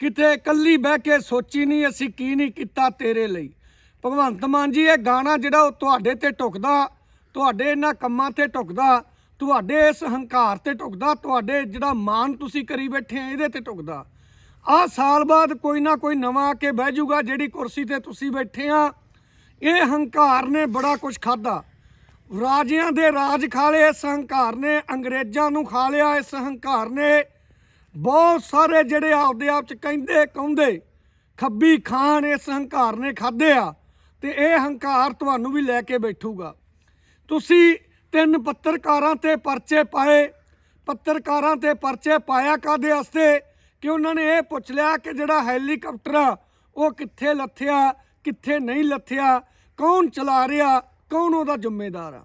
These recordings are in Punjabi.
ਕਿਤੇ ਇਕੱਲੀ ਬਹਿ ਕੇ ਸੋਚੀ ਨਹੀਂ ਅਸੀਂ ਕੀ ਨਹੀਂ ਕੀਤਾ ਤੇਰੇ ਲਈ। ਭਗਵੰਤ ਮਾਨ ਜੀ, ਇਹ ਗਾਣਾ ਜਿਹੜਾ ਉਹ ਤੁਹਾਡੇ ਤੇ ਟੁਕਦਾ, ਤੁਹਾਡੇ ਇਹਨਾਂ ਕੰਮਾਂ ਤੇ ਟੁਕਦਾ, ਤੁਹਾਡੇ ਇਸ ਹੰਕਾਰ ਤੇ ਟੁਕਦਾ, ਤੁਹਾਡੇ ਜਿਹੜਾ ਮਾਨ ਤੁਸੀਂ ਕਰੀ ਬੈਠੇ ਆ, ਇਹਦੇ ਤੇ ਟੁਕਦਾ। ਆਹ ਸਾਲ ਬਾਅਦ ਕੋਈ ਨਾ ਕੋਈ ਨਵਾਂ ਆ ਕੇ ਬਹਿ ਜਾਊਗਾ ਜਿਹੜੀ ਕੁਰਸੀ ਤੇ ਤੁਸੀਂ ਬੈਠੇ ਆ। ਇਹ ਹੰਕਾਰ ਨੇ ਬੜਾ ਕੁਝ ਖਾਦਾ ਰਾਜਿਆਂ ਦੇ ਰਾਜ ਖਾ ਲਏ, ਇਸ ਹੰਕਾਰ ਨੇ, ਅੰਗਰੇਜ਼ਾਂ ਨੂੰ ਖਾ ਲਿਆ, ਇਸ ਹੰਕਾਰ ਨੇ। ਬਹੁਤ ਸਾਰੇ ਜਿਹੜੇ ਆਪਦੇ ਆਪ ਚ ਕਹਿੰਦੇ ਕਹਿੰਦੇ, ਖੱਬੀ ਖਾਨ ਇਸ ਹੰਕਾਰ ਨੇ ਖਾਦੇ ਆ ਤੇ ਇਹ ਹੰਕਾਰ ਤੁਹਾਨੂੰ ਵੀ ਲੈ ਕੇ ਬੈਠੂਗਾ। ਤੁਸੀਂ ਤਿੰਨ ਪੱਤਰਕਾਰਾਂ ਤੇ ਪਰਚੇ ਪਾਏ, ਪੱਤਰਕਾਰਾਂ ਤੇ ਪਰਚੇ ਪਾਇਆ ਕਾਦੇ ਵਾਸਤੇ? ਕਿ ਉਹਨਾਂ ਨੇ ਇਹ ਪੁੱਛ ਲਿਆ ਕਿ ਜਿਹੜਾ ਹੈਲੀਕਾਪਟਰ ਆ, ਉਹ ਕਿੱਥੇ ਲੱਥਿਆ, ਕਿੱਥੇ ਨਹੀਂ ਲੱਥਿਆ, ਕੌਣ ਚਲਾ ਰਿਹਾ, ਕੌਣ ਉਹਦਾ ਜ਼ਿੰਮੇਦਾਰ ਆ?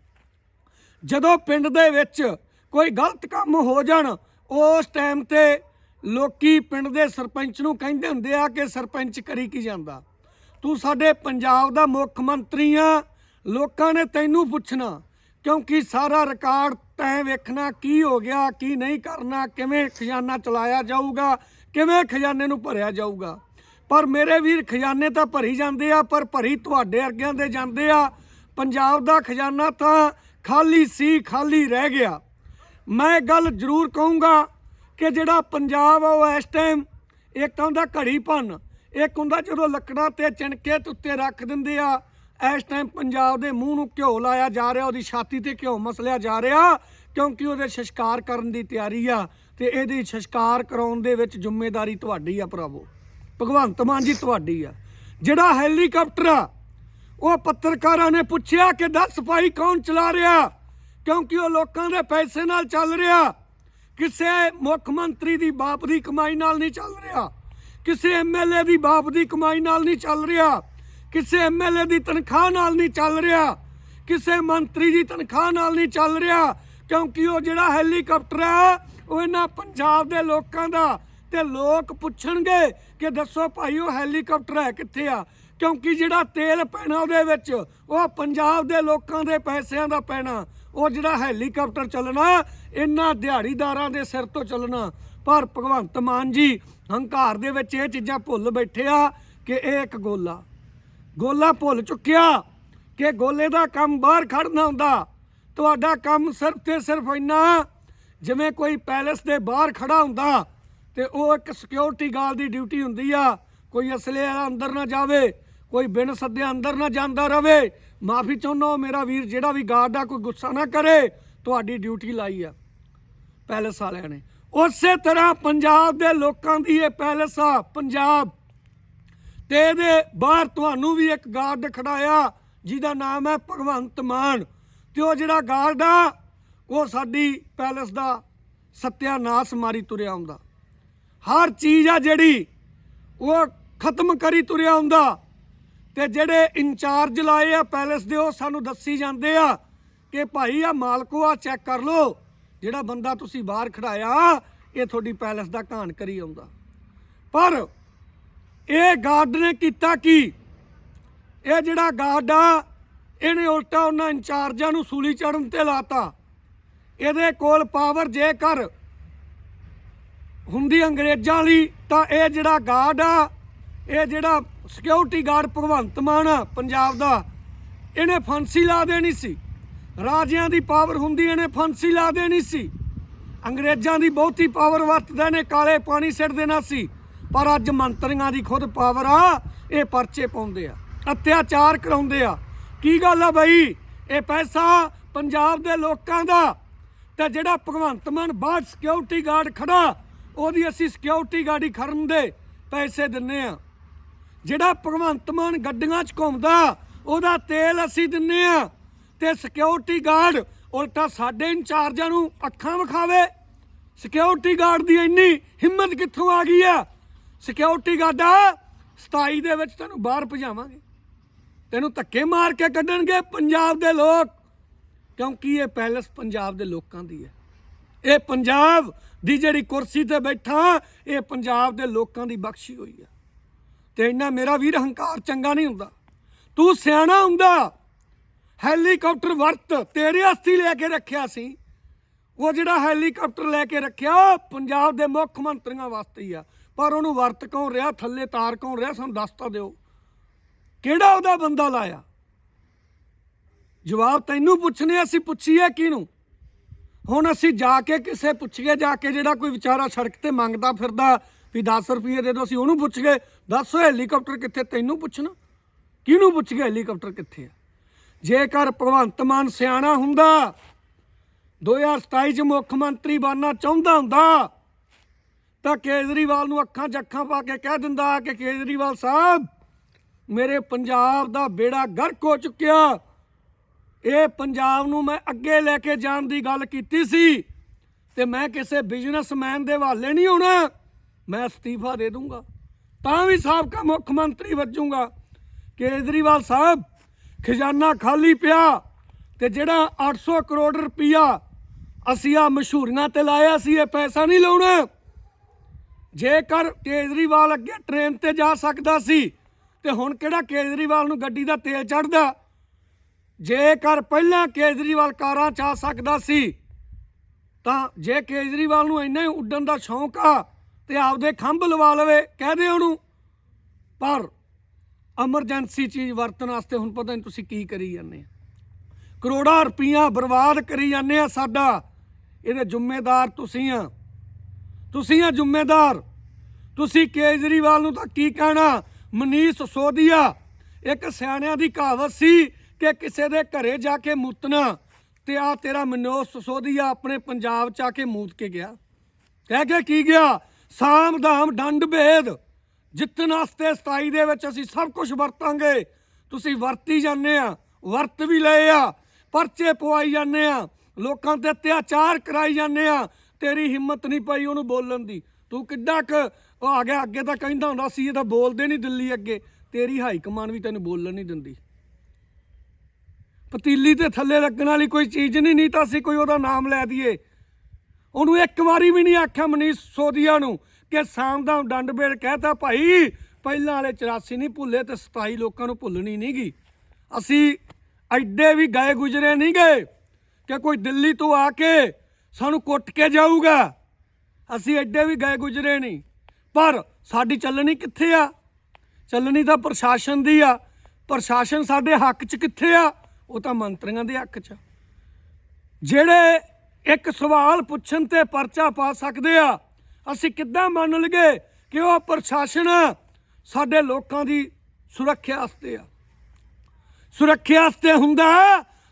ਜਦੋਂ ਪਿੰਡ ਦੇ ਵਿੱਚ ਕੋਈ ਗਲਤ ਕੰਮ ਹੋ ਜਾਣ ਉਸ ਟਾਈਮ ਤੇ ਲੋਕੀ ਪਿੰਡ ਦੇ ਸਰਪੰਚ ਨੂੰ ਕਹਿੰਦੇ ਹੁੰਦੇ ਆ ਕਿ ਸਰਪੰਚ ਕਰੀ ਕੀ ਜਾਂਦਾ। ਤੂੰ ਸਾਡੇ ਪੰਜਾਬ ਦਾ ਮੁੱਖ ਮੰਤਰੀ ਆ, ਲੋਕਾਂ ਨੇ ਤੈਨੂੰ ਪੁੱਛਣਾ, ਕਿਉਂਕਿ ਸਾਰਾ ਰਿਕਾਰਡ ਤੈਂ ਵੇਖਣਾ ਕੀ ਹੋ ਗਿਆ, ਕੀ ਨਹੀਂ ਕਰਨਾ, ਕਿਵੇਂ ਖਜ਼ਾਨਾ ਚਲਾਇਆ ਜਾਊਗਾ, ਕਿਵੇਂ ਖਜ਼ਾਨੇ ਨੂੰ ਭਰਿਆ ਜਾਊਗਾ। ਪਰ ਮੇਰੇ ਵੀਰ, ਖਜ਼ਾਨੇ ਤਾਂ ਭਰੀ ਜਾਂਦੇ ਆ, ਪਰ ਭਰੀ ਤੁਹਾਡੇ ਵਰਗਿਆਂ ਦੇ ਜਾਂਦੇ ਆ। ਪੰਜਾਬ ਦਾ ਖਜ਼ਾਨਾ ਤਾਂ ਖਾਲੀ ਸੀ, ਖਾਲੀ ਰਹਿ ਗਿਆ। ਮੈਂ ਗੱਲ ਜ਼ਰੂਰ ਕਹੂੰਗਾ ਕਿ ਜਿਹੜਾ ਪੰਜਾਬ ਆ ਉਹ ਇਸ ਟਾਈਮ ਇੱਕ ਤਾਂ ਹੁੰਦਾ ਘੜੀ ਭੰਨ, ਇੱਕ ਹੁੰਦਾ ਜਦੋਂ ਲੱਕੜਾਂ ਤੇ ਚਿਣਕੇ ਤੇ ਉੱਤੇ ਰੱਖ ਦਿੰਦੇ ਆ, ਇਸ ਟਾਈਮ ਪੰਜਾਬ ਦੇ ਮੂੰਹ ਨੂੰ ਘਿਓ ਲਾਇਆ ਜਾ ਰਿਹਾ, ਉਹਦੀ ਛਾਤੀ ਤੇ ਘਿਓ ਮਸਲਿਆ ਜਾ ਰਿਹਾ, ਕਿਉਂਕਿ ਉਹਦੇ ਸੰਸਕਾਰ ਕਰਨ ਦੀ ਤਿਆਰੀ ਆ ਤੇ ਇਹਦੀ ਸੰਸਕਾਰ ਕਰਾਉਣ ਦੇ ਵਿੱਚ ਜ਼ਿੰਮੇਵਾਰੀ ਤੁਹਾਡੀ ਆ ਭਰਾਵੋ। ਭਗਵੰਤ ਮਾਨ ਜੀ ਤੁਹਾਡੀ ਆ। ਜਿਹੜਾ ਹੈਲੀਕਾਪਟਰ ਆ, ਉਹ ਪੱਤਰਕਾਰਾਂ ਨੇ ਪੁੱਛਿਆ ਕਿ ਦੱਸ ਭਾਈ ਕੌਣ ਚਲਾ ਰਿਹਾ? ਕਿਉਂਕਿ ਉਹ ਲੋਕਾਂ ਦੇ ਪੈਸੇ ਨਾਲ ਚੱਲ ਰਿਹਾ। ਕਿਸੇ ਮੁੱਖ ਮੰਤਰੀ ਦੀ ਬਾਪ ਦੀ ਕਮਾਈ ਨਾਲ ਨਹੀਂ ਚੱਲ ਰਿਹਾ। ਕਿਸੇ ਐਮਐਲਏ ਦੀ ਬਾਪ ਦੀ ਕਮਾਈ ਨਾਲ ਨਹੀਂ ਚੱਲ ਰਿਹਾ। ਕਿਸੇ ਐਮਐਲਏ ਦੀ ਤਨਖਾਹ ਨਾਲ ਨਹੀਂ ਚੱਲ ਰਿਹਾ। ਕਿਸੇ ਮੰਤਰੀ ਦੀ ਤਨਖਾਹ ਨਾਲ ਨਹੀਂ ਚੱਲ ਰਿਹਾ। ਕਿਉਂਕਿ ਉਹ ਜਿਹੜਾ ਹੈਲੀਕਾਪਟਰ ਹੈ ਉਹ ਇਹਨਾਂ ਪੰਜਾਬ ਦੇ ਲੋਕਾਂ ਦਾ। ਤੇ ਲੋਕ ਪੁੱਛਣਗੇ ਕਿ ਦੱਸੋ ਭਾਈ ਉਹ ਹੈਲੀਕਾਪਟਰ ਹੈ ਕਿੱਥੇ ਆ? ਕਿਉਂਕਿ ਜਿਹੜਾ ਤੇਲ ਪੈਣਾ ਉਹਦੇ ਵਿੱਚ, ਉਹ ਪੰਜਾਬ ਦੇ ਲੋਕਾਂ ਦੇ ਪੈਸਿਆਂ ਦਾ ਪੈਣਾ। ਉਹ ਜਿਹੜਾ ਹੈਲੀਕਾਪਟਰ ਚੱਲਣਾ, ਇਹਨਾਂ ਦਿਹਾੜੀਦਾਰਾਂ ਦੇ ਸਿਰ ਤੋਂ ਚੱਲਣਾ। ਪਰ ਭਗਵੰਤ ਮਾਨ ਜੀ, ਹੰਕਾਰ ਦੇ ਵਿੱਚ ਇਹ ਚੀਜ਼ਾਂ ਭੁੱਲ ਬੈਠੇ ਆ ਕਿ ਇਹ ਇੱਕ ਗੋਲਾ। ਗੋਲਾ ਭੁੱਲ ਚੁੱਕਿਆ ਕਿ ਗੋਲੇ ਦਾ ਕੰਮ ਬਾਹਰ ਖੜਨਾ ਹੁੰਦਾ। ਤੁਹਾਡਾ ਕੰਮ ਸਿਰਫ ਤੇ ਸਿਰਫ ਇੰਨਾ, ਜਿਵੇਂ ਕੋਈ ਪੈਲੇਸ ਦੇ ਬਾਹਰ ਖੜਾ ਹੁੰਦਾ ਤੇ ਉਹ ਇੱਕ ਸਿਕਿਉਰਿਟੀ ਗਾਰਡ ਦੀ ਡਿਊਟੀ ਹੁੰਦੀ ਆ। ਕੋਈ ਅਸਲੇ ਵਾਲਾ ਅੰਦਰ ਨਾ ਜਾਵੇ। ਕੋਈ ਬਿਨ ਸੱਦੇ ਅੰਦਰ ਨਾ ਜਾਂਦਾ ਰਵੇ। ਮਾਫੀ ਚਾਹੁੰਦਾ ਮੇਰਾ ਵੀਰ, ਜਿਹੜਾ ਵੀ ਗਾਰਡ ਆ, ਕੋਈ ਗੁੱਸਾ ਨਾ ਕਰੇ। ਤੁਹਾਡੀ ਡਿਊਟੀ ਲਾਈ ਆ ਪੈਲੇਸ ਵਾਲਿਆਂ ਨੇ। ਉਸੇ ਤਰ੍ਹਾਂ ਪੰਜਾਬ ਦੇ ਲੋਕਾਂ ਦੀ ਇਹ ਪੈਲੇਸ ਆ, ਪੰਜਾਬ। ਤੇ ਇਹਦੇ ਬਾਹਰ ਤੁਹਾਨੂੰ ਵੀ ਇੱਕ ਗਾਰਡ ਖੜਾਇਆ, ਜਿਹਦਾ ਨਾਮ ਹੈ ਭਗਵੰਤ ਮਾਨ। ਤੇ ਉਹ ਜਿਹੜਾ ਗਾਰਡ ਆ, ਉਹ ਸਾਡੀ ਪੈਲੇਸ ਦਾ ਸਤਿਆਨਾਸ਼ ਮਾਰੀ ਤੁਰਿਆ ਹੁੰਦਾ ਹਰ ਚੀਜ਼ ਆ ਜਿਹੜੀ, ਉਹ ਖਤਮ ਕਰੀ ਤੁਰਿਆ ਹੁੰਦਾ ਤੇ ਜਿਹੜੇ ਇੰਚਾਰਜ ਲਾਏ ਆ ਪੈਲੇਸ ਦੇ, ਉਹ ਸਾਨੂੰ ਦੱਸੀ ਜਾਂਦੇ ਆ ਕਿ ਭਾਈ ਆ ਮਾਲਕੋ ਆ ਚੈੱਕ ਕਰ ਲਓ, ਜਿਹੜਾ ਬੰਦਾ ਤੁਸੀਂ ਬਾਹਰ ਖੜਾਇਆ, ਇਹ ਤੁਹਾਡੀ ਪੈਲੇਸ ਦਾ ਘਾਣ ਕਰੀ ਆਉਂਦਾ। ਪਰ ਇਹ ਗਾਰਡ ਨੇ ਕੀਤਾ ਕੀ? ਇਹ ਜਿਹੜਾ ਗਾਰਡ ਆ, ਇਹਨੇ ਉਲਟਾ ਉਹਨਾਂ ਇੰਚਾਰਜਾਂ ਨੂੰ ਸੂਲੀ ਚੜਨ ਤੇ ਲਾਤਾ। ਇਹਦੇ ਕੋਲ ਪਾਵਰ ਜੇਕਰ ਹੁੰਦੀ ਅੰਗਰੇਜ਼ਾਂ ਲਈ ਤਾਂ ਇਹ ਜਿਹੜਾ ਗਾਰਡ ਆ, ਇਹ ਜਿਹੜਾ ਸਿਕਿਉਰਿਟੀ ਗਾਰਡ ਭਗਵੰਤ ਮਾਨ ਆ ਪੰਜਾਬ ਦਾ, ਇਹਨੇ ਫਾਂਸੀ ਲਾ ਦੇਣੀ ਸੀ। ਰਾਜਿਆਂ ਦੀ ਪਾਵਰ ਹੁੰਦੀ ਇਹਨੇ ਫਾਂਸੀ ਲਾ ਦੇਣੀ ਸੀ। ਅੰਗਰੇਜ਼ਾਂ ਦੀ ਬਹੁਤੀ ਪਾਵਰ ਵਰਤਦੇ ਨੇ, ਕਾਲੇ ਪਾਣੀ ਸਿੱਟ ਦੇਣਾ ਸੀ। ਪਰ ਅੱਜ ਮੰਤਰੀਆਂ ਦੀ ਖੁਦ ਪਾਵਰ ਆ, ਇਹ ਪਰਚੇ ਪਾਉਂਦੇ ਆ, ਅਤਿਆਚਾਰ ਕਰਾਉਂਦੇ ਆ। ਕੀ ਗੱਲ ਆ ਬਈ? ਇਹ ਪੈਸਾ ਪੰਜਾਬ ਦੇ ਲੋਕਾਂ ਦਾ ਤੇ ਜਿਹੜਾ ਭਗਵੰਤ ਮਾਨ ਬਾਅਦ ਸਿਕਿਉਰਿਟੀ ਗਾਰਡ ਖੜਾ, ਉਹਦੀ ਅਸੀਂ ਸਿਕਿਉਰਿਟੀ ਗਾਰਡੀ ਖੜਨ ਦੇ ਪੈਸੇ ਦਿੰਨੇ ਆ। ਜਿਹੜਾ ਭਗਵੰਤ ਮਾਨ ਗੱਡੀਆਂ 'ਚ ਘੁੰਮਦਾ, ਉਹਦਾ ਤੇਲ ਅਸੀਂ ਦਿੰਨੇ ਆ। ਤੇ ਸਿਕਿਉਰਿਟੀ ਗਾਰਡ ਉਲਟਾ ਸਾਡੇ ਇੰਚਾਰਜਾਂ ਨੂੰ ਅੱਖਾਂ ਵਿਖਾਵੇ। ਸਿਕਿਉਰਿਟੀ ਗਾਰਡ ਦੀ ਇੰਨੀ ਹਿੰਮਤ ਕਿੱਥੋਂ ਆ ਗਈ ਆ? ਸਿਕਿਉਰਿਟੀ ਗਾਰਡਾ 27 ਦੇ ਵਿੱਚ ਤੈਨੂੰ ਬਾਹਰ ਭਜਾਵਾਂਗੇ। ਤੈਨੂੰ ਧੱਕੇ ਮਾਰ ਕੇ ਕੱਢਣਗੇ ਪੰਜਾਬ ਦੇ ਲੋਕ। ਕਿਉਂਕਿ ਇਹ ਪੈਲਸ ਪੰਜਾਬ ਦੇ ਲੋਕਾਂ ਦੀ ਹੈ। ਇਹ ਪੰਜਾਬ ਦੀ ਜਿਹੜੀ ਕੁਰਸੀ ਤੇ ਬੈਠਾ, ਇਹ ਪੰਜਾਬ ਦੇ ਲੋਕਾਂ ਦੀ ਬਖਸ਼ੀ ਹੋਈ ਹੈ ਤੇ ਇੰਨਾ ਮੇਰਾ ਵੀਰ ਹੰਕਾਰ ਚੰਗਾ ਨਹੀਂ ਹੁੰਦਾ। ਤੂੰ ਸਿਆਣਾ ਹੁੰਦਾ। ਹੈਲੀਕਾਪਟਰ ਵਰਤ, ਤੇਰੇ ਹਸਤੀ ਲੈ ਕੇ ਰੱਖਿਆ ਸੀ। ਉਹ ਜਿਹੜਾ ਹੈਲੀਕਾਪਟਰ ਲੈ ਕੇ ਰੱਖਿਆ ਉਹ ਪੰਜਾਬ ਦੇ ਮੁੱਖ ਮੰਤਰੀਆਂ ਵਾਸਤੇ ਹੀ ਆ। ਪਰ ਉਹਨੂੰ ਵਰਤ ਕੌਣ ਰਿਹਾ, ਥੱਲੇ ਤਾਰ ਕੌਣ ਰਿਹਾ, ਸਾਨੂੰ ਦੱਸ ਤਾਂ ਦਿਓ। ਕਿਹੜਾ ਉਹਦਾ ਬੰਦਾ ਲਾਇਆ? ਜਵਾਬ ਤੈਨੂੰ ਪੁੱਛਨੇ ਅਸੀਂ ਪੁੱਛੀਏ ਕਿਹਨੂੰ? ਹੁਣ ਅਸੀਂ ਜਾ ਕੇ ਕਿਸੇ ਪੁੱਛੀਏ, ਜਾ ਕੇ ਜਿਹੜਾ ਕੋਈ ਵਿਚਾਰਾ ਸੜਕ ਤੇ ਮੰਗਦਾ ਫਿਰਦਾ, ਵੀ 10 ਰੁਪਏ ਦੇ ਦਿਓ, ਅਸੀਂ ਉਹਨੂੰ ਪੁੱਛ ਗਏ। ਦੱਸੋ ਹੈਲੀਕਾਪਟਰ ਕਿੱਥੇ ਤੈਨੂੰ ਪੁੱਛਣਾ। ਕਿਹਨੂੰ ਪੁੱਛ ਪੁੱਛਗੇ ਹੈਲੀਕਾਪਟਰ ਕਿੱਥੇ ਆ? ਜੇਕਰ ਭਗਵੰਤ ਮਾਨ ਸਿਆਣਾ ਹੁੰਦਾ 2027 ਚ ਮੁੱਖ ਮੰਤਰੀ ਬਣਨਾ ਚਾਹੁੰਦਾ ਹੁੰਦਾ, ਤਾਂ ਕੇਜਰੀਵਾਲ ਨੂੰ ਅੱਖਾਂ ਜੱਖਾਂ ਪਾ ਕੇ ਕਹਿ ਦਿੰਦਾ ਕਿ ਕੇਜਰੀਵਾਲ ਸਾਹਿਬ, ਮੇਰੇ ਪੰਜਾਬ ਦਾ ਬੇੜਾ ਗਰਕ ਹੋ ਚੁੱਕਿਆ। ਇਹ ਪੰਜਾਬ ਨੂੰ ਮੈਂ ਅੱਗੇ ਲੈ ਕੇ ਜਾਣ ਦੀ ਗੱਲ ਕੀਤੀ ਸੀ ਤੇ ਮੈਂ ਕਿਸੇ ਬਿਜ਼ਨਸਮੈਨ ਦੇ ਹਵਾਲੇ ਨਹੀਂ ਹੋਣਾ। ਮੈਂ ਅਸਤੀਫਾ ਦੇ ਦੂੰਗਾ। ਤਾਂ ਵੀ ਸਾਬਕਾ ਮੁੱਖ ਮੰਤਰੀ ਵੱਜੂਗਾ। ਕੇਜਰੀਵਾਲ ਸਾਹਿਬ, ਖਜ਼ਾਨਾ ਖਾਲੀ ਪਿਆ ਤੇ ਜਿਹੜਾ 800 ਕਰੋੜ ਰੁਪਇਆ ਅਸੀਂ ਆ ਮਸ਼ਹੂਰੀਆਂ ਤੇ ਲਾਇਆ ਸੀ, ਇਹ ਪੈਸਾ ਨਹੀਂ ਲਾਉਣਾ। ਜੇਕਰ ਕੇਜਰੀਵਾਲ ਅੱਗੇ ਟ੍ਰੇਨ ਤੇ ਜਾ ਸਕਦਾ ਸੀ, ਤੇ ਹੁਣ ਕਿਹੜਾ ਕੇਜਰੀਵਾਲ ਨੂੰ ਗੱਡੀ ਦਾ ਤੇਲ ਚੜਦਾ ਜੇਕਰ ਪਹਿਲਾਂ ਕੇਜਰੀਵਾਲ ਕਾਰਾਂ ਚ ਆ ਸਕਦਾ ਸੀ, ਤਾਂ ਜੇ ਕੇਜਰੀਵਾਲ ਨੂੰ ਇੰਨਾ ਹੀ ਉੱਡਣ ਦਾ ਸ਼ੌਂਕ ਆ ਤੇ ਆਪਦੇ ਖੰਭ ਲਵਾ ਲਵੇ, ਕਹਿ ਦੇ ਉਹਨੂੰ। ਪਰ ਐਮਰਜੈਂਸੀ ਚੀਜ਼ ਵਰਤਣ ਵਾਸਤੇ ਹੁਣ ਪਤਾ ਨਹੀਂ ਤੁਸੀਂ ਕੀ ਕਰੀ ਜਾਂਦੇ ਆ। ਕਰੋੜਾਂ ਰੁਪਈਆ ਬਰਬਾਦ ਕਰੀ ਜਾਂਦੇ ਆ ਸਾਡਾ। ਇਹਦੇ ਜ਼ਿੰਮੇਦਾਰ ਤੁਸੀਂ ਆ। ਤੁਸੀਂ ਆ ਜ਼ਿੰਮੇਦਾਰ। ਤੁਸੀਂ ਕੇਜਰੀਵਾਲ ਨੂੰ ਤਾਂ ਕੀ ਕਹਿਣਾ? ਮਨੀਸ਼ ਸੋਧੀਆ, ਇੱਕ ਸਿਆਣਿਆਂ ਦੀ ਕਹਾਵਤ ਸੀ ਕਿ ਕਿਸੇ ਦੇ ਘਰੇ ਜਾ ਕੇ ਮੂਤਣਾ ਤੇ ਆ ਤੇਰਾ ਮਨੋਜ ਸੋਧੀਆ ਆਪਣੇ ਪੰਜਾਬ ਚ ਆ ਕੇ ਮੂਤ ਕੇ ਗਿਆ। ਕਹਿ ਕੇ ਕੀ ਗਿਆ? ਸਾਮ ਦਾਮ ਡੰਡ ਭੇਦ। ਜਿੱਤਣ ਵਾਸਤੇ 27 ਦੇ ਵਿੱਚ ਅਸੀਂ ਸਭ ਕੁਝ ਵਰਤਾਂਗੇ। ਤੁਸੀਂ ਵਰਤੀ ਜਾਂਦੇ ਆ, ਵਰਤ ਵੀ ਲਏ ਆ, ਪਰਚੇ ਪਵਾਈ ਜਾਂਦੇ ਆ, ਲੋਕਾਂ ਤੇ ਅਤਿਆਚਾਰ ਕਰਾਈ ਜਾਂਦੇ ਆ। ਤੇਰੀ ਹਿੰਮਤ ਨਹੀਂ ਪਈ ਉਹਨੂੰ ਬੋਲਣ ਦੀ। ਤੂੰ ਕਿੱਡਾ ਕ ਆ ਗਿਆ, ਅੱਗੇ ਤਾਂ ਕਹਿੰਦਾ ਹੁੰਦਾ ਸੀ, ਇਹ ਤਾਂ ਬੋਲਦੇ ਨਹੀਂ ਦਿੱਲੀ ਅੱਗੇ। ਤੇਰੀ ਹਾਈ ਕਮਾਨ ਵੀ ਤੈਨੂੰ ਬੋਲਣ ਨਹੀਂ ਦਿੰਦੀ। ਪਤੀਲੀ ਤੇ ਥੱਲੇ ਲੱਗਣ ਵਾਲੀ ਕੋਈ ਚੀਜ਼ ਨਹੀਂ ਨਹੀਂ ਤਾਂ ਅਸੀਂ ਕੋਈ ਉਹਦਾ ਨਾਮ ਲੈ ਦਈਏ। ਉਹਨੂੰ ਇੱਕ ਵਾਰੀ ਵੀ ਨਹੀਂ ਆਖਿਆ ਮਨੀਸ਼ ਸੋਦੀਆ ਨੂੰ ਕਿ ਸਾਮਦਾ ਡੰਡ ਬੇੜ ਕਹਿਤਾ ਭਾਈ, ਪਹਿਲਾਂ ਵਾਲੇ 84 ਨਹੀਂ ਭੁੱਲੇ ਤੇ 27 ਲੋਕਾਂ ਨੂੰ ਭੁੱਲਣੀ ਨਹੀਂਗੀ ਅਸੀਂ ਐਡੇ ਵੀ ਗਏ ਗੁਜਰੇ ਨਹੀਂ ਗਏ ਕਿ ਕੋਈ ਦਿੱਲੀ ਤੋਂ ਆ ਕੇ ਸਾਨੂੰ ਕੁੱਟ ਕੇ ਜਾਊਗਾ। ਅਸੀਂ ਐਡੇ ਵੀ ਗਏ ਗੁਜਰੇ ਨਹੀਂ। ਪਰ ਸਾਡੀ ਚੱਲਣੀ ਕਿੱਥੇ ਆ? ਚੱਲਣੀ ਤਾਂ ਪ੍ਰਸ਼ਾਸਨ ਦੀ ਆ। ਪ੍ਰਸ਼ਾਸਨ ਸਾਡੇ ਹੱਕ 'ਚ ਕਿੱਥੇ ਆ? ਉਹ ਤਾਂ ਮੰਤਰੀਆਂ ਦੇ ਹੱਕ 'ਚ ਜਿਹੜੇ ਇੱਕ ਸਵਾਲ ਪੁੱਛਣ ਤੇ ਪਰਚਾ ਪਾ ਸਕਦੇ ਆ। ਅਸੀਂ ਕਿੱਦਾਂ ਮੰਨ ਲਈਏ ਕਿ ਉਹ ਪ੍ਰਸ਼ਾਸਨ ਸਾਡੇ ਲੋਕਾਂ ਦੀ ਸੁਰੱਖਿਆ ਵਾਸਤੇ ਆ? ਸੁਰੱਖਿਆ ਵਾਸਤੇ ਹੁੰਦਾ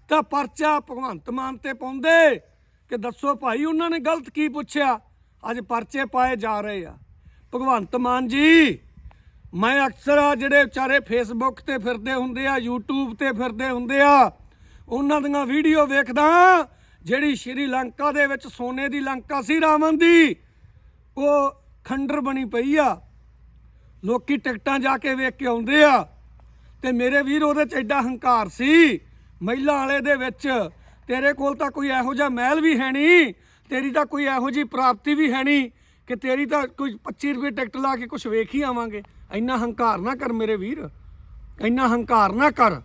ਤਾਂ ਪਰਚਾ ਭਗਵੰਤ ਮਾਨ ਤੇ ਪਾਉਂਦੇ। ਕਿ ਦੱਸੋ ਭਾਈ, ਉਹਨਾਂ ਨੇ ਗਲਤ ਕੀ ਪੁੱਛਿਆ? ਅੱਜ ਪਰਚੇ ਪਾਏ ਜਾ ਰਹੇ ਆ। ਭਗਵੰਤ ਮਾਨ ਜੀ, ਮੈਂ ਅਕਸਰ ਆ ਜਿਹੜੇ ਵਿਚਾਰੇ ਫੇਸਬੁੱਕ ਤੇ ਫਿਰਦੇ ਹੁੰਦੇ ਆ, YouTube ਤੇ ਫਿਰਦੇ ਹੁੰਦੇ ਆ, ਉਹਨਾਂ ਦੀਆਂ ਵੀਡੀਓ ਵੇਖਦਾ ਜਿਹੜੀ ਸ਼੍ਰੀਲੰਕਾ ਦੇ ਵਿੱਚ ਸੋਨੇ ਦੀ ਲੰਕਾ ਸੀ ਰਾਵਣ ਦੀ, ਉਹ ਖੰਡਰ ਬਣੀ ਪਈ ਆ। ਲੋਕੀ ਟਿਕਟਾਂ ਜਾ ਕੇ ਵੇਖ ਕੇ ਆਉਂਦੇ ਆ। ਤੇ ਮੇਰੇ ਵੀਰ, ਉਹਦੇ ਚ ਐਡਾ ਹੰਕਾਰ ਸੀ, ਮਹਿਲਾ ਵਾਲੇ ਦੇ ਵਿੱਚ। ਤੇਰੇ ਕੋਲ ਤਾਂ ਕੋਈ ਇਹੋ ਜਿਹਾ ਮਹਿਲ ਵੀ ਹੈ ਨਹੀਂ, ਤੇਰੀ ਤਾਂ ਕੋਈ ਇਹੋ ਜਿਹੀ ਪ੍ਰਾਪਤੀ ਵੀ ਹੈ ਨਹੀਂ, ਕਿ ਤੇਰੀ ਤਾਂ ਕੋਈ 25 ਰੁਪਏ ਟਿਕਟ ਲਾ ਕੇ ਕੁਝ ਵੇਖ ਹੀ ਆਵਾਂਗੇ। ਇੰਨਾ ਹੰਕਾਰ ਨਾ ਕਰ ਮੇਰੇ ਵੀਰ, ਇੰਨਾ ਹੰਕਾਰ ਨਾ ਕਰ।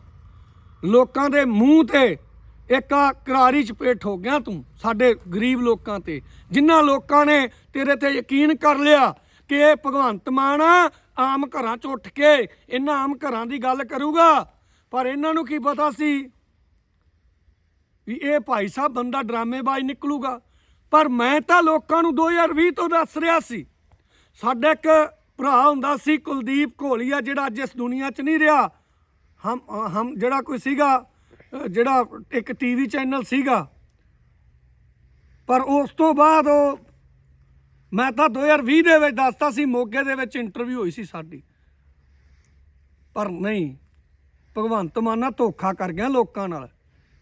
ਲੋਕਾਂ ਦੇ ਮੂੰਹ ਤੇ ਇੱਕ ਕਰਾਰੀ ਚਪੇਟ ਹੋ ਗਿਆ ਤੂੰ, ਸਾਡੇ ਗਰੀਬ ਲੋਕਾਂ ਤੇ। ਜਿਨ੍ਹਾਂ ਲੋਕਾਂ ਨੇ ਤੇਰੇ ਤੇ ਯਕੀਨ ਕਰ ਲਿਆ ਕਿ ਇਹ ਭਗਵੰਤ ਮਾਨ ਆਮ ਘਰਾਂ 'ਚ ਉੱਠ ਕੇ ਇਹਨਾਂ ਆਮ ਘਰਾਂ ਦੀ ਗੱਲ ਕਰੂਗਾ। ਪਰ ਇਹਨਾਂ ਨੂੰ ਕੀ ਪਤਾ ਸੀ ਵੀ ਇਹ ਭਾਈ ਸਾਹਿਬ ਬੰਦਾ ਡਰਾਮੇਬਾਜ਼ ਨਿਕਲੂਗਾ। ਪਰ ਮੈਂ ਤਾਂ ਲੋਕਾਂ ਨੂੰ 2020 ਤੋਂ ਦੱਸ ਰਿਹਾ ਸੀ। ਸਾਡਾ ਇੱਕ ਭਰਾ ਹੁੰਦਾ ਸੀ ਕੁਲਦੀਪ ਘੋਲੀਆ, ਜਿਹੜਾ ਅੱਜ ਇਸ ਦੁਨੀਆ 'ਚ ਨਹੀਂ ਰਿਹਾ। ਹਮ ਹਮ, ਜਿਹੜਾ ਕੋਈ ਸੀਗਾ ਜਿਹੜਾ ਇੱਕ ਟੀਵੀ ਚੈਨਲ ਸੀਗਾ। ਪਰ ਉਸ ਤੋਂ ਬਾਅਦ ਉਹ ਮੈਂ ਤਾਂ 2020 ਦੇ ਵਿੱਚ ਦੱਸਤਾ ਸੀ, ਮੋਗੇ ਦੇ ਵਿੱਚ ਇੰਟਰਵਿਊ ਹੋਈ ਸੀ ਸਾਡੀ। ਪਰ ਨਹੀਂ, ਭਗਵੰਤ ਮਾਨ ਨਾਲ ਧੋਖਾ ਕਰ ਗਿਆ ਲੋਕਾਂ ਨਾਲ।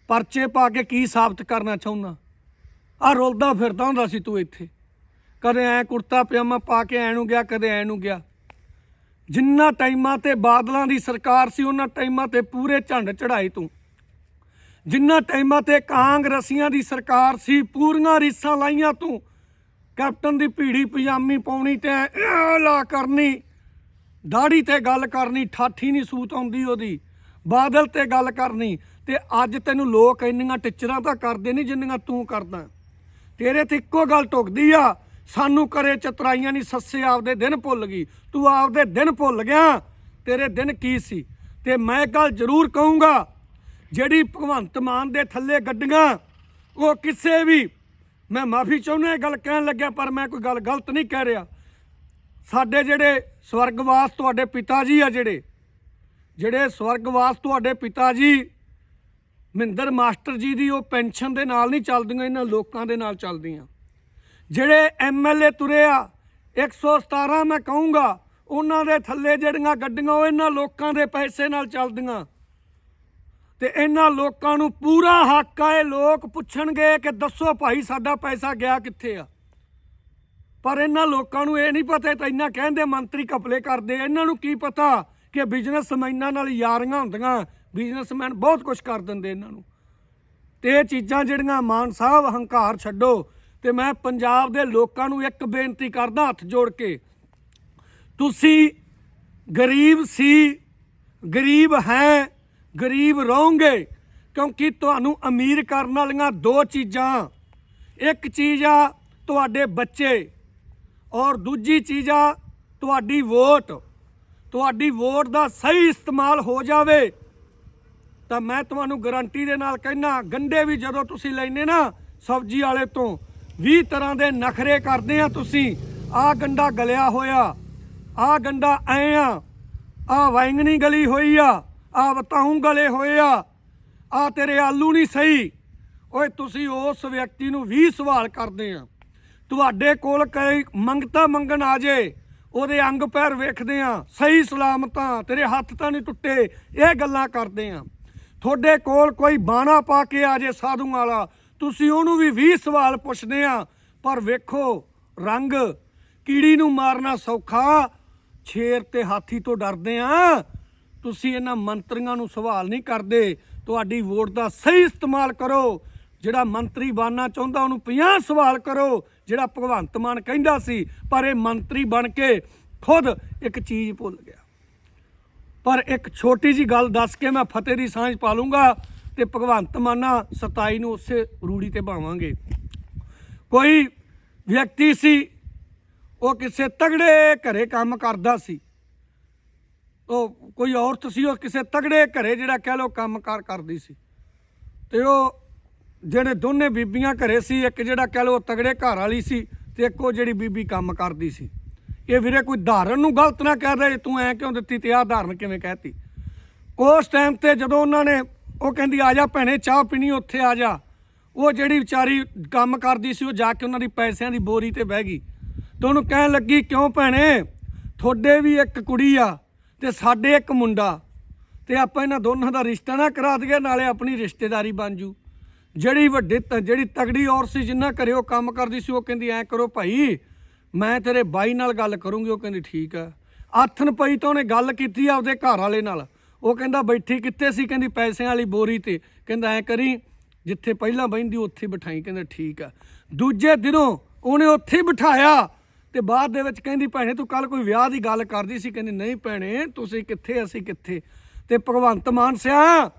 ਪਰਚੇ ਪਾ ਕੇ ਕੀ ਸਾਬਤ ਕਰਨਾ ਚਾਹੁੰਦਾ? ਆ ਰੋਲਦਾ ਫਿਰਦਾ ਹੁੰਦਾ ਸੀ ਤੂੰ ਇੱਥੇ। ਕਦੇ ਐ ਕੁੜਤਾ ਪਜਾਮਾ ਪਾ ਕੇ ਐ ਨੂੰ ਗਿਆ, ਕਦੇ ਐ ਨੂੰ ਗਿਆ। ਜਿੰਨਾ ਟਾਈਮਾਂ ਤੇ ਬਾਦਲਾਂ ਦੀ ਸਰਕਾਰ ਸੀ, ਉਹਨਾਂ ਟਾਈਮਾਂ ਤੇ ਪੂਰੇ ਝੰਡ ਚੜਾਈ ਤੂੰ। ਜਿੰਨਾ ਟਾਈਮਾਂ ਤੇ ਕਾਂਗਰਸੀਆਂ ਦੀ ਸਰਕਾਰ ਸੀ, ਪੂਰੀਆਂ ਰੀਸਾਂ ਲਾਈਆਂ ਤੂੰ। ਕੈਪਟਨ ਦੀ ਭੀੜੀ ਪਜਾਮੀ ਪਾਉਣੀ ਤੇ ਲਾ ਕਰਨੀ। ਦਾੜੀ ਤੇ ਗੱਲ ਕਰਨੀ, ਠਾਠੀ ਨਹੀਂ ਸੂਤ ਆਉਂਦੀ ਉਹਦੀ। ਬਾਦਲ ਤੇ ਗੱਲ ਕਰਨੀ ਤੇ ਅੱਜ ਤੈਨੂੰ ਲੋਕ ਇੰਨੀਆਂ ਟਿਚਰਾਂ ਤਾਂ ਕਰਦੇ ਨਹੀਂ ਜਿੰਨੀਆਂ ਤੂੰ ਕਰਦਾ। ਤੇਰੇ ਤੇ ਇੱਕੋ ਗੱਲ ਟੁਕਦੀ ਆ, ਸਾਨੂੰ ਕਰੇ ਚਤਰਾਈਆਂ ਨਹੀਂ ਸੱਸੇ ਆਪਦੇ ਦਿਨ ਭੁੱਲ ਗਈ। ਤੂੰ ਆਪਦੇ ਦਿਨ ਭੁੱਲ ਗਿਆ, ਤੇਰੇ ਦਿਨ ਕੀ ਸੀ? ਤੇ ਮੈਂ ਗੱਲ ਜ਼ਰੂਰ ਕਹੂੰਗਾ ਜਿਹੜੀ ਭਗਵੰਤ ਮਾਨ ਦੇ ਥੱਲੇ ਗੱਡੀਆਂ, ਉਹ ਕਿਸੇ ਵੀ, ਮੈਂ ਮਾਫੀ ਚਾਹੁੰਦਾ ਇਹ ਗੱਲ ਕਹਿਣ ਲੱਗਿਆ, ਪਰ ਮੈਂ ਕੋਈ ਗੱਲ ਗਲਤ ਨਹੀਂ ਕਹਿ ਰਿਹਾ। ਸਾਡੇ ਜਿਹੜੇ ਸਵਰਗਵਾਸ ਤੁਹਾਡੇ ਪਿਤਾ ਜੀ ਆ ਜਿਹੜੇ ਜਿਹੜੇ ਸਵਰਗਵਾਸ ਤੁਹਾਡੇ ਪਿਤਾ ਜੀ ਮਹਿੰਦਰ ਮਾਸਟਰ ਜੀ ਦੀ ਉਹ ਪੈਨਸ਼ਨ ਦੇ ਨਾਲ ਨਹੀਂ ਚੱਲਦੀਆਂ, ਇਹਨਾਂ ਲੋਕਾਂ ਦੇ ਨਾਲ ਚੱਲਦੀਆਂ। ਜਿਹੜੇ ਐਮਐਲਏ ਤੁਰੇ ਆ 117 ਮੈਂ ਕਹੂੰਗਾ, ਉਹਨਾਂ ਦੇ ਥੱਲੇ ਜਿਹੜੀਆਂ ਗੱਡੀਆਂ, ਉਹ ਇਹਨਾਂ ਲੋਕਾਂ ਦੇ ਪੈਸੇ ਨਾਲ ਚੱਲਦੀਆਂ। ਤੇ ਇਹਨਾਂ ਲੋਕਾਂ ਨੂੰ ਪੂਰਾ ਹੱਕ ਆ, ਇਹ ਲੋਕ ਪੁੱਛਣਗੇ ਕਿ ਦੱਸੋ ਭਾਈ ਸਾਡਾ ਪੈਸਾ ਗਿਆ ਕਿੱਥੇ ਆ? ਪਰ ਇਹਨਾਂ ਲੋਕਾਂ ਨੂੰ ਇਹ ਨਹੀਂ ਪਤਾ ਤਾਂ ਇੰਨਾ ਕਹਿੰਦੇ ਮੰਤਰੀ ਕਪਲੇ ਕਰਦੇ ਇਹਨਾਂ ਨੂੰ ਕੀ ਪਤਾ ਕਿ ਬਿਜ਼ਨਸਮੈਨਾਂ ਨਾਲ ਯਾਰੀਆਂ ਹੁੰਦੀਆਂ, ਬਿਜ਼ਨਸਮੈਨ ਬਹੁਤ ਕੁਝ ਕਰ ਦਿੰਦੇ ਇਹਨਾਂ ਨੂੰ। ਤੇ ਇਹ ਚੀਜ਼ਾਂ ਜਿਹੜੀਆਂ ਮਾਨ ਸਾਹਿਬ ਹੰਕਾਰ ਛੱਡੋ, ਤੇ ਮੈਂ ਪੰਜਾਬ ਦੇ ਲੋਕਾਂ ਨੂੰ ਇੱਕ ਬੇਨਤੀ ਕਰਦਾ ਹੱਥ ਜੋੜ ਕੇ। ਤੁਸੀਂ ਗਰੀਬ ਸੀ, ਗਰੀਬ ਹੈ ਗਰੀਬ ਰਹੋਗੇ ਕਿਉਂਕਿ ਤੁਹਾਨੂੰ ਅਮੀਰ ਕਰਨ ਵਾਲੀਆਂ ਦੋ ਚੀਜ਼ਾਂ। ਇੱਕ ਚੀਜ਼ ਆ ਤੁਹਾਡੇ ਬੱਚੇ ਔਰ ਦੂਜੀ ਚੀਜ਼ ਆ ਤੁਹਾਡੀ ਵੋਟ। ਤੁਹਾਡੀ ਵੋਟ ਦਾ ਸਹੀ ਇਸਤੇਮਾਲ ਹੋ ਜਾਵੇ। ਤਾਂ ਮੈਂ ਤੁਹਾਨੂੰ ਗਾਰੰਟੀ ਦੇ ਨਾਲ ਕਹਿਣਾ ਗੰਡੇ ਵੀ ਜਦੋਂ ਤੁਸੀਂ ਲੈਨੇ ਨਾ ਸਬਜ਼ੀ ਵਾਲੇ ਤੋਂ 20 ਤਰ੍ਹਾਂ ਦੇ ਨਖਰੇ ਕਰਦੇ ਆ ਤੁਸੀਂ। ਆਹ ਗੰਡਾ ਗਲਿਆ ਹੋਇਆ, ਆਹ ਗੰਡਾ ਐ ਆ, ਆਹ ਵੈਂਗਣੀ ਗਲੀ ਹੋਈ ਆ। ਆਹ ਬਤਾਉਂ ਗਲੇ ਹੋਏ ਆ। ਆਹ ਤੇਰੇ ਆਲੂ ਨਹੀਂ ਸਹੀ। ਓਏ, ਤੁਸੀਂ ਉਸ ਵਿਅਕਤੀ ਨੂੰ 20 ਸਵਾਲ ਕਰਦੇ ਆ। ਤੁਹਾਡੇ ਕੋਲ ਕਈ ਮੰਗਤਾ ਮੰਗਣ ਆ ਜੇ, ਉਹਦੇ ਅੰਗ ਪੈਰ ਵੇਖਦੇ ਆ। ਸਹੀ ਸਲਾਮਤਾਂ ਤੇਰੇ ਹੱਥ ਤਾਂ ਨਹੀਂ ਟੁੱਟੇ, ਇਹ ਗੱਲਾਂ ਕਰਦੇ ਆ। ਤੁਹਾਡੇ ਕੋਲ ਕੋਈ ਬਾਣਾ ਪਾ ਕੇ ਆ ਜੇ ਸਾਧੂ ਵਾਲਾ, ਤੁਸੀਂ ਉਹਨੂੰ ਵੀ 20 ਸਵਾਲ ਪੁੱਛਦੇ ਆ। ਪਰ ਵੇਖੋ, ਰੰਗ ਕੀੜੀ ਨੂੰ ਮਾਰਨਾ ਸੌਖਾ। ਛੇਰ ਤੇ ਹਾਥੀ ਤੋਂ ਡਰਦੇ ਆ। ਤੁਸੀਂ ਇਹਨਾਂ ਮੰਤਰੀਆਂ ਨੂੰ ਸਵਾਲ ਨਹੀਂ ਕਰਦੇ, ਤੁਹਾਡੀ ਵੋਟ ਦਾ ਸਹੀ ਇਸਤੇਮਾਲ ਕਰੋ। ਜਿਹੜਾ ਮੰਤਰੀ ਬਣਨਾ ਚਾਹੁੰਦਾ, ਉਹਨੂੰ 50 ਸਵਾਲ ਕਰੋ, ਜਿਹੜਾ ਭਗਵੰਤ ਮਾਨ ਕਹਿੰਦਾ ਸੀ, ਪਰ ਇਹ ਮੰਤਰੀ ਬਣ ਕੇ ਖੁਦ ਇੱਕ ਚੀਜ਼ ਭੁੱਲ ਗਿਆ। ਪਰ ਇੱਕ ਛੋਟੀ ਜੀ ਗੱਲ ਦੱਸ ਕੇ ਮੈਂ ਫਤਿਹ ਦੀ ਸਾਂਝ ਪਾ ਲੂੰਗਾ ਤੇ ਭਗਵੰਤ ਮਾਨਾ 27 ਨੂੰ ਉਸੇ ਰੂੜੀ ਤੇ ਭਾਵਾਂਗੇ। ਕੋਈ ਵਿਅਕਤੀ ਸੀ, ਉਹ ਕਿਸੇ ਤਗੜੇ ਘਰੇ ਕੰਮ ਕਰਦਾ ਸੀ। ਉਹ ਕੋਈ ਔਰਤ ਸੀ, ਉਹ ਕਿਸੇ ਤਗੜੇ ਘਰੇ ਜਿਹੜਾ ਕਹਿ ਲੋ ਕੰਮ ਕਾਰ ਕਰਦੀ ਸੀ। ਤੇ ਉਹ ਜਿਹੜੇ ਦੋਨੇ ਬੀਬੀਆਂ ਘਰੇ ਸੀ, ਇੱਕ ਜਿਹੜਾ ਕਹਿ ਲੋ ਤਗੜੇ ਘਰ ਵਾਲੀ ਸੀ ਤੇ ਇੱਕ ਉਹ ਜਿਹੜੀ ਬੀਬੀ ਕੰਮ ਕਰਦੀ ਸੀ। ਇਹ ਵੀਰੇ ਕੋਈ ਧਾਰਨ ਨੂੰ ਗਲਤ ਨਾ ਕਹਿ ਰਹੇ ਤੂੰ ਐ ਕਿਉਂ ਦਿੱਤੀ ਤੇ ਆਹ ਧਾਰਨ ਕਿਵੇਂ ਕਹਿਤੀ? ਉਸ ਟਾਈਮ ਤੇ ਜਦੋਂ ਉਹਨਾਂ ਨੇ ਉਹ ਕਹਿੰਦੀ, ਆ ਜਾ ਭੈਣੇ, ਚਾਹ ਪੀਣੀ, ਉੱਥੇ ਆ ਜਾ। ਉਹ ਜਿਹੜੀ ਵਿਚਾਰੀ ਕੰਮ ਕਰਦੀ ਸੀ, ਉਹ ਜਾ ਕੇ ਉਹਨਾਂ ਦੀ ਪੈਸਿਆਂ ਦੀ ਬੋਰੀ ਤੇ ਬਹਿ ਗਈ। ਤੇ ਉਹਨੂੰ ਕਹਿਣ ਲੱਗੀ, ਕਿਉਂ ਭੈਣੇ? ਤੁਹਾਡੇ ਵੀ ਇੱਕ ਕੁੜੀ ਆ ਤੇ ਸਾਡੇ ਇੱਕ ਮੁੰਡਾ ਤੇ ਆਪਾਂ ਇਹਨਾਂ ਦੋਨਾਂ ਦਾ ਰਿਸ਼ਤਾ ਨਾ ਕਰਾ ਦਈਏ, ਨਾਲੇ ਆਪਣੀ ਰਿਸ਼ਤੇਦਾਰੀ ਬਣ ਜੂ। ਜਿਹੜੀ ਵੱਡੀ ਤ- ਜਿਹੜੀ ਤਗੜੀ ਔਰ ਸੀ, ਜਿੰਨਾ ਘਰੇ ਉਹ ਕੰਮ ਕਰਦੀ ਸੀ, ਉਹ ਕਹਿੰਦੀ, ਐ ਕਰੋ ਭਾਈ, ਮੈਂ ਤੇਰੇ ਬਾਈ ਨਾਲ ਗੱਲ ਕਰੂੰਗੀ। ਉਹ ਕਹਿੰਦੀ, ਠੀਕ ਆ। ਆਥਨ ਪਈ ਤਾਂ ਉਹਨੇ ਗੱਲ ਕੀਤੀ ਆਪਦੇ ਘਰ ਵਾਲੇ ਨਾਲ। ਉਹ ਕਹਿੰਦਾ, ਬੈਠੀ ਕਿੱਥੇ ਸੀ? ਕਹਿੰਦੀ, ਪੈਸਿਆਂ ਵਾਲੀ ਬੋਰੀ ਤੇ। ਕਹਿੰਦਾ, ਐ ਕਰੀ, ਜਿੱਥੇ ਪਹਿਲਾਂ ਬਹਿੰਦੀ, ਉੱਥੇ ਬਿਠਾਈ। ਕਹਿੰਦਾ, ਠੀਕ ਆ। ਦੂਜੇ ਦਿਨੋਂ ਉਹਨੇ ਉੱਥੇ ਬਿਠਾਇਆ। ਤੇ ਬਾਅਦ ਦੇ ਵਿੱਚ ਕਹਿੰਦੀ, ਭੈਣੇ, ਤੂੰ ਕੱਲ ਕੋਈ ਵਿਆਹ ਦੀ ਗੱਲ ਕਰਦੀ ਸੀ? ਕਹਿੰਦੀ, ਨਹੀਂ ਭੈਣੇ, ਤੁਸੀਂ ਕਿੱਥੇ? ਅਸੀਂ ਕਿੱਥੇ? ਤੇ ਭਗਵੰਤ ਮਾਨ ਸਿਆ,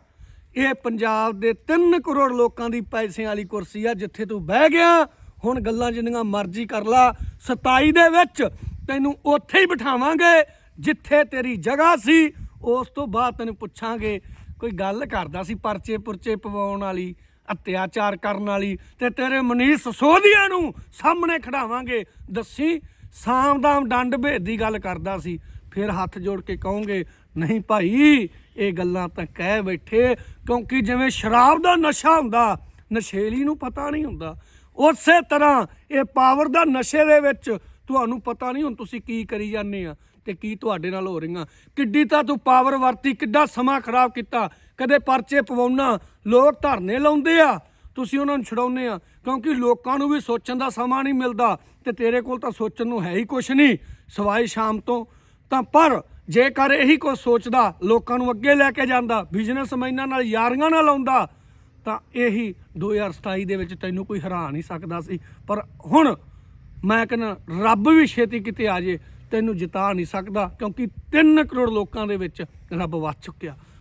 ਇਹ ਪੰਜਾਬ ਦੇ 3 ਕਰੋੜ ਲੋਕਾਂ ਦੀ ਪੈਸਿਆਂ ਵਾਲੀ ਕੁਰਸੀ ਆ, ਜਿੱਥੇ ਤੂੰ ਬਹਿ ਗਿਆ, ਹੁਣ ਗੱਲਾਂ ਜਿੰਨੀਆਂ ਮਰਜ਼ੀ ਕਰ ਲਾ 27 ਦੇ ਵਿੱਚ ਤੈਨੂੰ ਉੱਥੇ ਹੀ ਬਿਠਾਵਾਂਗੇ, ਜਿੱਥੇ ਤੇਰੀ ਜਗ੍ਹਾ ਸੀ, ਉਸ ਤੋਂ ਬਾਅਦ ਤੈਨੂੰ ਪੁੱਛਾਂਗੇ, ਕੋਈ ਗੱਲ ਕਰਦਾ ਸੀ ਪਰਚੇ ਪੁਰਚੇ ਪਵਾਉਣ ਵਾਲੀ ਅਤਿਆਚਾਰ ਕਰਨ ਵਾਲੀ ਤੇ ਤੇਰੇ ਮਨੀਸ਼ ਸੋਧੀਆਂ ਨੂੰ ਸਾਹਮਣੇ ਖੜਾਵਾਂਗੇ। ਦੱਸੀ ਸਾਮਦਾਮ ਡੰਡ ਭੇਦ ਦੀ ਗੱਲ ਕਰਦਾ ਸੀ। ਫਿਰ ਹੱਥ ਜੋੜ ਕੇ ਕਹੋਗੇ, ਨਹੀਂ ਭਾਈ, ਇਹ ਗੱਲਾਂ ਤਾਂ ਕਹਿ ਬੈਠੇ, ਕਿਉਂਕਿ ਜਿਵੇਂ ਸ਼ਰਾਬ ਦਾ ਨਸ਼ਾ ਹੁੰਦਾ, ਨਸ਼ੇਲੀ ਨੂੰ ਪਤਾ ਨਹੀਂ ਹੁੰਦਾ। ਉਸੇ ਤਰ੍ਹਾਂ ਇਹ ਪਾਵਰ ਦਾ ਨਸ਼ੇ ਦੇ ਵਿੱਚ ਤੁਹਾਨੂੰ ਪਤਾ ਨਹੀਂ ਹੁਣ ਤੁਸੀਂ ਕੀ ਕਰੀ ਜਾਂਦੇ ਆ ਤੇ ਕੀ ਤੁਹਾਡੇ ਨਾਲ ਹੋ ਰਹੀਆਂ। ਕਿੱਡੀ ਤਾਂ ਤੂੰ ਪਾਵਰ ਵਰਤੀ, ਕਿੱਡਾ ਸਮਾਂ ਖਰਾਬ ਕੀਤਾ। ਕਦੇ ਪਰਚੇ ਪਵਾਉਣਾ, ਲੋਕ ਧਰਨੇ ਲਾਉਂਦੇ ਆ। ਤੁਸੀਂ ਉਹਨਾਂ ਨੂੰ ਛਡਾਉਂਦੇ ਆ, ਕਿਉਂਕਿ ਲੋਕਾਂ ਨੂੰ ਵੀ ਸੋਚਣ ਦਾ ਸਮਾਂ ਨਹੀਂ ਮਿਲਦਾ ਤੇ ਤੇਰੇ ਕੋਲ ਤਾਂ ਸੋਚਣ ਨੂੰ ਹੈ ਹੀ ਕੁਛ ਨਹੀਂ ਸਵਾਏ ਸ਼ਾਮ ਤੋਂ। ਤਾਂ ਪਰ ਜੇਕਰ ਇਹੀ ਕੁਝ ਸੋਚਦਾ, ਲੋਕਾਂ ਨੂੰ ਅੱਗੇ ਲੈ ਕੇ ਜਾਂਦਾ ਬਿਜ਼ਨਸਮੈਨਾਂ ਨਾਲ, ਯਾਰੀਆਂ ਨਾਲ ਲਾਉਂਦਾ ਤਾਂ ਇਹੀ 2027 ਦੇ ਵਿੱਚ ਤੈਨੂੰ ਕੋਈ ਹਰਾ ਨਹੀਂ ਸਕਦਾ ਸੀ। ਪਰ ਹੁਣ ਮੈਂ ਕਹਿੰਦਾ, ਰੱਬ ਵੀ ਛੇਤੀ ਕਿਤੇ ਆ ਜੇ, ਤੈਨੂੰ ਜਿਤਾ ਨਹੀਂ ਸਕਦਾ, ਕਿਉਂਕਿ 3 ਕਰੋੜ ਲੋਕਾਂ ਦੇ ਵਿੱਚ ਰੱਬ ਵਸ ਚੁੱਕਿਆ।